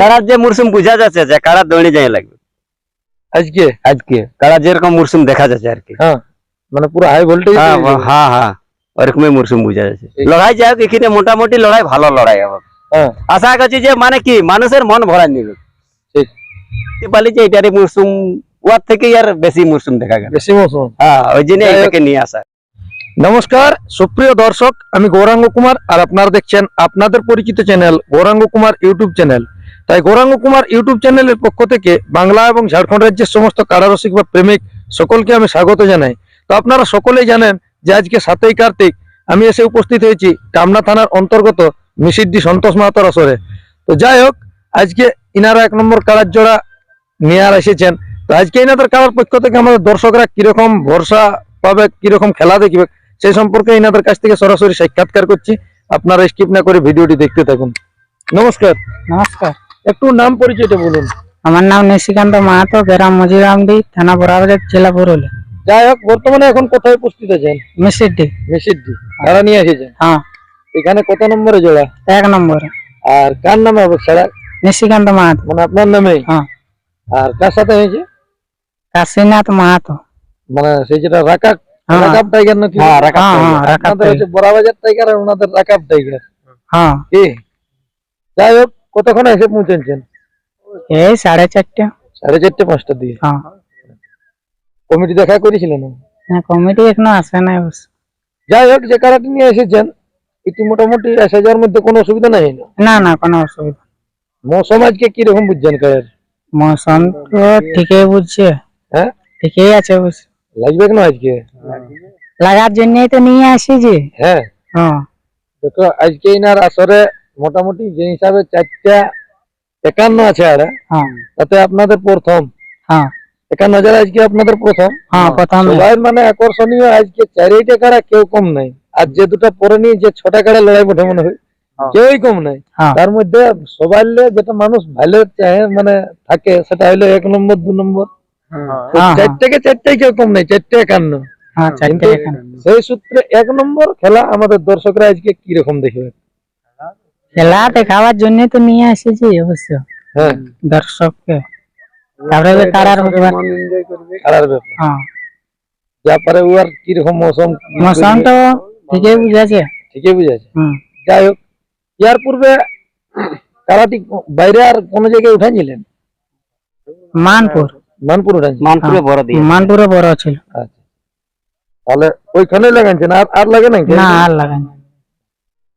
কারার যে মরশুম বোঝা যাচ্ছে যে কারা দৌড়ে যাই লাগবে। আজকে? আজকে। কারা যেরকম মরশুম দেখা যাচ্ছে আর কি। হ্যাঁ মানে পুরো হাই ভোল্টেজ হ্যাঁ হ্যাঁ হ্যাঁ ওরকমই মরশুম বোঝা যাচ্ছে। লড়াই যাই হোক এখানে মোটামুটি লড়াই ভালো লড়াই হবে। হ্যাঁ। আশা করছি যে মানে কি মানুষের মন ভরা নিবে। ঠিক। দেখতে যে এটারই মরশুম ওয়ার থেকে আর বেশি মরশুম দেখা গেল। বেশি মৌসুম হ্যাঁ ওই জন্য এটাকে নিয়ে আসা। নমস্কার সুপ্রিয় দর্শক আমি গৌরাঙ্গ কুমার আর আপনারা দেখছেন আপনাদের পরিচিত channel Gaurang Kumar YouTube channel. তাই গৌরাঙ্গ কুমার ইউটিউব চ্যানেলের পক্ষ থেকে বাংলা এবং ঝাড়খণ্ড রাজ্যের সমস্ত কারারসিক বা প্রেমিক সকলকে আমি স্বাগত জানাই। তো আপনারা সকলেই জানেন যে আজকে সাতই কার্তিক আমি এসে উপস্থিত হয়েছি কামনা থানার অন্তর্গত মিসিদ্দি সন্তোষ মাহাতর আসরে। তো যাই হোক, আজকে ইনারা এক নম্বর কারার জোড়া নিয়ে আর এসেছেন। তো আজকে ইনাদের কারার পক্ষ থেকে আমাদের দর্শকরা কীরকম ভরসা পাবে, কীরকম খেলা দেখবে, সেই সম্পর্কে ইনাদের কাছ থেকে সরাসরি সাক্ষাৎকার করছি। আপনারা স্কিপ না করে ভিডিওটি দেখতে থাকুন। নমস্কার। নমস্কার। একটু নাম পরিচয়টা বলুন। আমার নাম নিশিকান্ত মাহাতো গ্রাম মজিরামডি থানা বরাবাজার জেলা পুরুলিয়া। যাই হোক বর্তমানে এখন কোথায় উপস্থিত আছেন? মিসিডি। মেসিডি। কারা নিয়ে এসেছেন? হ্যাঁ। এখানে কত নম্বরে জোড়া? এক নম্বর। আর কার নামে হবে সেটা নিশিকান্ত মাহাতো। মানে আপনার নামে? হ্যাঁ। আর কার সাথে হয়েছে? কাশীনাথ মাহাতো। মানে সেই যেটা রাকাব হ্যাঁ। রাকাব টাইগার নাকি? হ্যাঁ, রাকাব হ্যাঁ টাইগার। আপনাদের হচ্ছে বড়াবাজার টাইগার আর ওনাদের রাকাব টাইগার। হ্যাঁ। কি? যাই হোক কতক্ষণ এসে পৌঁছেছেন? এই সাড়ে চারটে। সাড়ে চারটে পাঁচটা দিয়ে? হ্যাঁ। কমিটি দেখা করেছিলেন হ্যাঁ কমিটি এখনও আসে নাই যাই হোক যে কারাটি নিয়ে এসেছেন এটি মোটামুটি আসা যাওয়ার মধ্যে কোনো অসুবিধা নাই না? না না কোনো অসুবিধা। মৌসুম আজকে কীরকম বুঝছেন কারের? মৌসুম তো ঠিকই বুঝছে। হ্যাঁ? ঠিকই আছে অবশ্য। লাগবে কেন আজকে? লাগার জন্যই তো নিয়ে আসি যে। হ্যাঁ। হ্যাঁ। দেখো আজকে ইনার আসরে মোটামুটি যে হিসাবে চারটা একান্ন আছে আর হ্যাঁ। তাতে আপনাদের প্রথম। হ্যাঁ। একান্ন হাজার আজকে আপনাদের প্রথম। হ্যাঁ প্রথমে সবাই মানে আকর্ষণীয় আজকে চারিটা কারা কেউ কম নাই। আর যে দুটা পরে নিয়ে যে ছটা কারা লড়াই বটে মনে হয় হ্যাঁ। কেউই কম নাই। হ্যাঁ। তার মধ্যে সবাই যেটা মানুষ ভালো চাহে মানে থাকে সেটা হলো এক নম্বর দু নম্বর। চারটাকে চারটাই কেউ কম নাই চারটে একান্ন। হ্যাঁ সেই সূত্রে এক নম্বর খেলা আমাদের দর্শকরা আজকে কি রকম দেখবে? খেলা দেখাবার জন্য তো নিয়ে এসেছি অবশ্য। হ্যাঁ। দর্শককে। তারপরে ব্যাপার। হ্যাঁ। যা পারে ও আর কীরকম মৌসুম মৌসুম তো ঠিকই বুঝেছে। ঠিকই বুঝেছে। হুম। যাই হোক ইয়ার পূর্বে কারাটি বাইরে আর কোন জায়গায় উঠাইছিলেন মানপুর। মানপুর উঠাইছিলেন মানপুরে বড় দিয়ে মানপুরে বড় ছিল। আচ্ছা। তাহলে ওইখানে লাগাইছেন? আর আর লাগে নাই? না আর লাগানি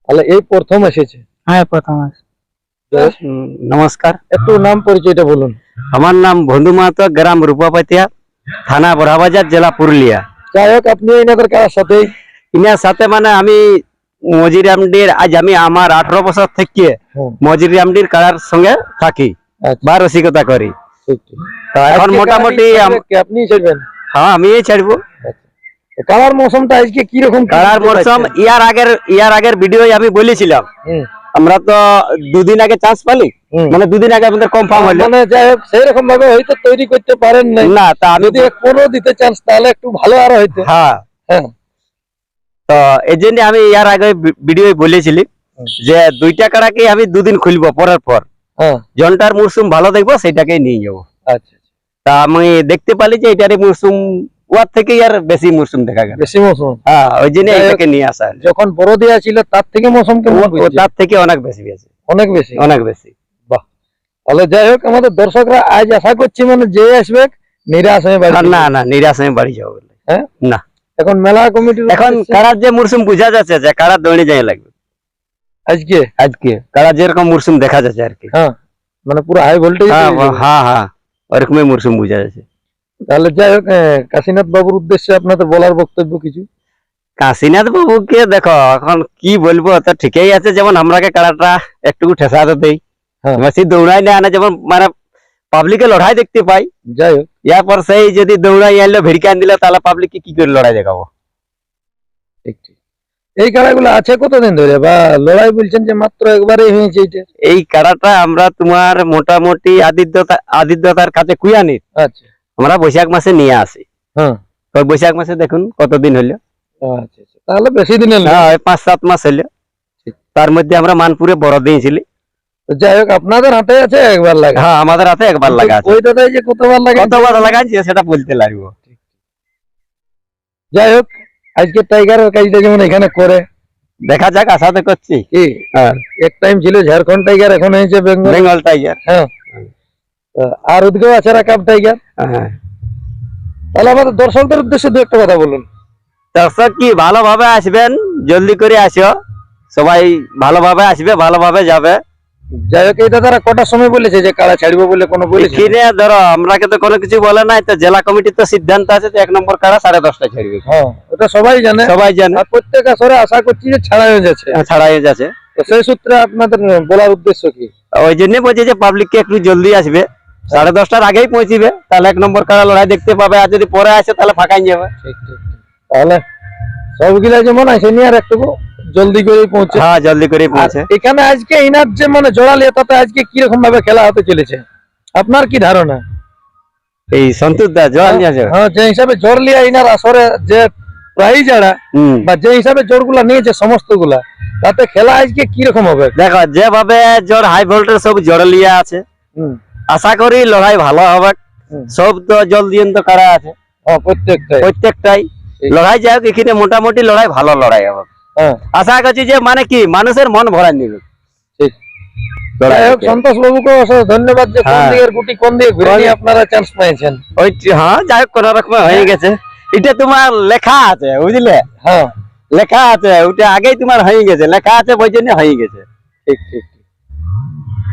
তাহলে এই প্রথম এসেছে। হ্যাঁ প্রথম নমস্কার। একটু নাম পরিচয়টা বলুন। আমার নাম বন্ধু মাহাতো গ্রাম রূপাপাতিয়া থানা বড়াবাজার জেলা পুরুলিয়া। যাই হোক আপনি কার ইনার সাথে মানে আমি মজিরামডির আজ আমি আমার আঠারো বছর থেকে মজিরামডির কারার সঙ্গে থাকি আচ্ছা। বা রসিকতা করি। এখন মোটামুটি কারাটি আম- কি আপনি ছাড়বেন? হ্যাঁ আমি ছাড়বো। কালার মৌসুমটা আজকে কি রকম কি কারার দেখতে ইয়ার আগের ইয়ার আগের ভিডিও আমি বলেছিলাম। আমরা তো দুদিন আগে চান্স পালি? মানে দুদিন আগে আমাদের কনফার্ম হলো। মানে যাই হোক সেই রকম ভাবে হয়তো তৈরি করতে পারেন নাই। না তা আমি যদি পনেরো দিতে চান্স তাহলে একটু ভালো আরও হইতো। হ্যাঁ। হ্যাঁ। তো এই জন্য আমি ইয়ার আগে ভিডিও বলেছিলি যে দুইটা কারাকে আমি দুদিন খুলবো পরের পর। হ্যাঁ। জনটার মরশুম ভালো দেখব সেটাকে নিয়ে যাব। আচ্ছা তা আমি দেখতে পালি যে এটারই মরশুম ওয়ার থেকে আর বেশি মরশুম দেখা গেল। বেশি মৌসুম হ্যাঁ ওই জন্য এটাকে নিয়ে আসা যখন বড় দেয়া ছিল তার থেকে মৌসুম? তার থেকে অনেক বেশি বেশি। অনেক বেশি? অনেক বেশি। তাহলে যাই হোক আমাদের দর্শকরা আজ আশা করছি মানে যে আসবে নিরাশ হয়ে বাড়ি না না নিরাশ হয়ে বাড়ি যাব হ্যাঁ? না। এখন মেলা কমিটির এখন কারার যে মরশুম বোঝা যাচ্ছে যে কারা দৌড়ে যায় লাগবে। আজকে? আজকে। কারা যেরকম মরশুম দেখা যাচ্ছে আর কি। হ্যাঁ মানে পুরো হাই ভোল্টেজ হ্যাঁ হ্যাঁ হ্যাঁ ওরকমই মরশুম বোঝা যাচ্ছে। তাহলে যাই হোক কাশীনাথ বাবুর উদ্দেশ্যে আপনাদের বলার বক্তব্য কিছু? কাশীনাথ বাবুকে দেখো এখন কি বলব তো ঠিকই আছে যেমন আমরাকে কারাটা একটু ঠেসাতে দেই। হ্যাঁ। বেশি দৌড়াই না আনে যেমন মানে পাবলিকে লড়াই দেখতে পাই। যাই হোক। ইয়ারপর সেই যদি দৌড়াই আনলো ভিড়কান দিলে তাহলে পাবলিককে কি করে লড়াই দেখাবো? ঠিক ঠিক। এই খেলাগুলো আছে কতদিন ধরে? বা লড়াই বলছেন যে মাত্র একবারই হয়েছে এটা এই কারাটা আমরা তোমার মোটামুটি আদিত্যতা আদিত্যতার কাছে কুয়ানি আচ্ছা। আমরা বৈশাখ মাসে নিয়ে আসি। হ্যাঁ। তো বৈশাখ মাসে দেখুন কতদিন হলো আচ্ছা আচ্ছা। তাহলে বেশি দিন হ্যাঁ পাঁচ সাত মাস হলো তার মধ্যে আমরা মানপুরে বড় দিয়েছিলি যাই হোক আপনাদের হাতে আছে একবার লাগা? হ্যাঁ আমাদের হাতে একবার লাগা আছে। যে কতবার লাগা কতবার লাগাইছি সেটা বলতে লাগবো। যাই হোক আজকে টাইগারের কাজটা যেমন এখানে করে। দেখা যাক আশাতে করছি। কি? হ্যাঁ। এক টাইম ছিল ঝাড়খণ্ড টাইগার এখন হয়েছে বেঙ্গল টাইগার। হ্যাঁ। আর ওদিকেও আছে রাকাব টাইগার? হ্যাঁ তাহলে আমাদের দর্শকদের উদ্দেশ্যে দু একটা কথা বলুন। দর্শক কি ভালোভাবে আসবেন? জলদি করে আসো। সবাই ভালোভাবে আসবে ভালোভাবে যাবে। যাই হোক এটা দাদারা কটার সময় বলেছে যে কারা ছাড়বো বলে কোনো বলেছে কিনে ধরো আমরাকে তো কোনো কিছু বলে নাই তো জেলা কমিটির তো সিদ্ধান্ত আছে যে এক নম্বর কারা সাড়ে দশটা ছাড়বে। হ্যাঁ ওটা সবাই জানে। সবাই জানে। আর প্রত্যেক আসরে আশা করছি যে ছাড়া হয়ে যাচ্ছে। ছাড়া হয়ে যাচ্ছে। তো সেই সূত্রে আপনাদের বলার উদ্দেশ্য কি? ওই জন্য বলছি যে পাবলিককে একটু জলদি আসবে। সাড়ে দশটার আগেই পৌঁছিবে। তাহলে এক নম্বর কারা লড়াই দেখতে পাবে আর যদি পরে আসে তাহলে ফাঁকাই যাবে। ঠিক ঠিক ঠিক। তাহলে সবগুলা যেমন আছে নিয়ে আর একটু জলদি করে পৌঁছে। হ্যাঁ জলদি করে পৌঁছে। এখানে আজকে ইনার যে মানে জোড়ালি তাতে আজকে কীরকম ভাবে খেলা হতে চলেছে? আপনার কি ধারণা? এই সন্তোষ দা জল নিয়েছে হ্যাঁ যে হিসাবে জোর লিয়া ইনার আসরে যে প্রাইজ যারা হম। বা যে হিসাবে জোরগুলা নিয়েছে সমস্তগুলা তাতে খেলা আজকে কীরকম হবে? দেখো যেভাবে জ্বর হাই ভোল্টেজ সব জড়লিয়া আছে। হুম, আশা করি লড়াই ভালো হবে। সব তো জল দিয়ে তো কারা আছে? হ্যাঁ প্রত্যেকটাই। প্রত্যেকটাই। লড়াই যাই হোক এখানে মোটামুটি লড়াই ভালো লড়াই হবে। হ্যাঁ। আশা করছি যে মানে কি মানুষের মন ভরাই নিবে। সন্তোষ বাবুকে ধন্যবাদ যে কোন হ্যাঁ। দিকের গুটি কোন দিকে ঘুরে আপনারা চান্স পেয়েছেন ওই হ্যাঁ যাই হোক কোন রকম হয়ে গেছে। এটা তোমার লেখা আছে বুঝলে? হ্যাঁ। লেখা আছে ওটা আগেই তোমার হয়ে গেছে। লেখা আছে ওই জন্য হয়ে গেছে। ঠিক ঠিক।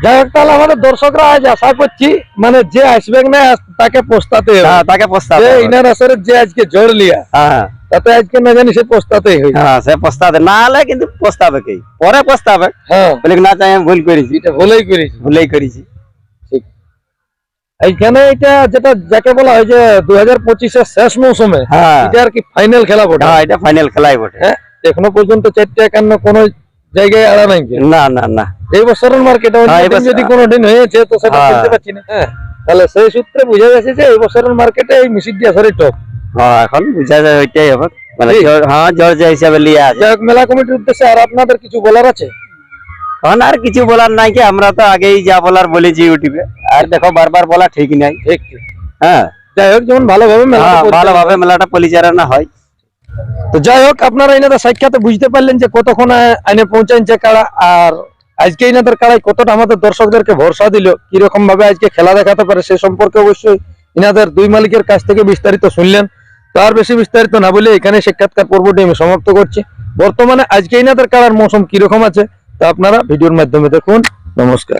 যাই হোক তাহলে আমাদের দর্শকরা আজ আশা করছি মানে যে আসবে না তাকে পোস্তাতে হ্যাঁ তাকে হবে। ইনার আসরে যে আজকে জোর লিয়া হ্যাঁ তাতে আজকে না জানি সে পোস্তাতেই হই হ্যাঁ সে প্রস্তাবে না হলে কিন্তু প্রস্তাবে কি? পরে প্রস্তাবে। হ্যাঁ। বলে না চাই আমি ভুল করেছি। এটা ভুলেই করেছি। ভুলেই করেছি। এইখানে এটা যেটা যাকে বলা হয় যে দুই হাজার পঁচিশের শেষ মৌসুমে হ্যাঁ। এটা আর কি ফাইনাল খেলা বটে? হ্যাঁ এটা ফাইনাল খেলাই বটে। হ্যাঁ এখনও পর্যন্ত চারটে একান্ন কোনো জায়গায় আড়া নাই না না না। এই বছরের মার্কেটে হ্যাঁ, যদি কোনো দিন হয়েছে তো সেটা হ্যাঁ। পারছি না। হ্যাঁ তাহলে সেই সূত্রে বুঝা গেছে যে এই বছরের মার্কেটে এই মিশির দিয়া টপ হ্যাঁ এখন বুঝা যায় ওইটাই মানে হ্যাঁ জ্বর হিসাবে লিয়ে আছে। মেলা কমিটির উদ্দেশ্যে আর আপনাদের কিছু বলার আছে? এখন আর কিছু বলার নাই কি আমরা তো আগেই যা বলার বলেছি ইউটিউবে। আর দেখো বারবার বলা ঠিক নাই। ঠিক হ্যাঁ। যাই হোক যেমন ভালোভাবে মেলা ভালোভাবে মেলাটা পরিচালনা হয়। তো যাই হোক আপনারা এনাদের সাক্ষাতে বুঝতে পারলেন যে কতক্ষণ আইনে পৌঁছাইছে কারা আর আজকে এনাদের কারাই কতটা আমাদের দর্শকদেরকে ভরসা দিল, কীরকম ভাবে আজকে খেলা দেখাতে পারে, সে সম্পর্কে অবশ্যই এনাদের দুই মালিকের কাছ থেকে বিস্তারিত শুনলেন। তার বেশি বিস্তারিত না বলে এখানে সাক্ষাৎকার পর্বটি আমি সমাপ্ত করছি। বর্তমানে আজকে এনাদের কারার মৌসুম কীরকম আছে, তা আপনারা ভিডিওর মাধ্যমে দেখুন। নমস্কার।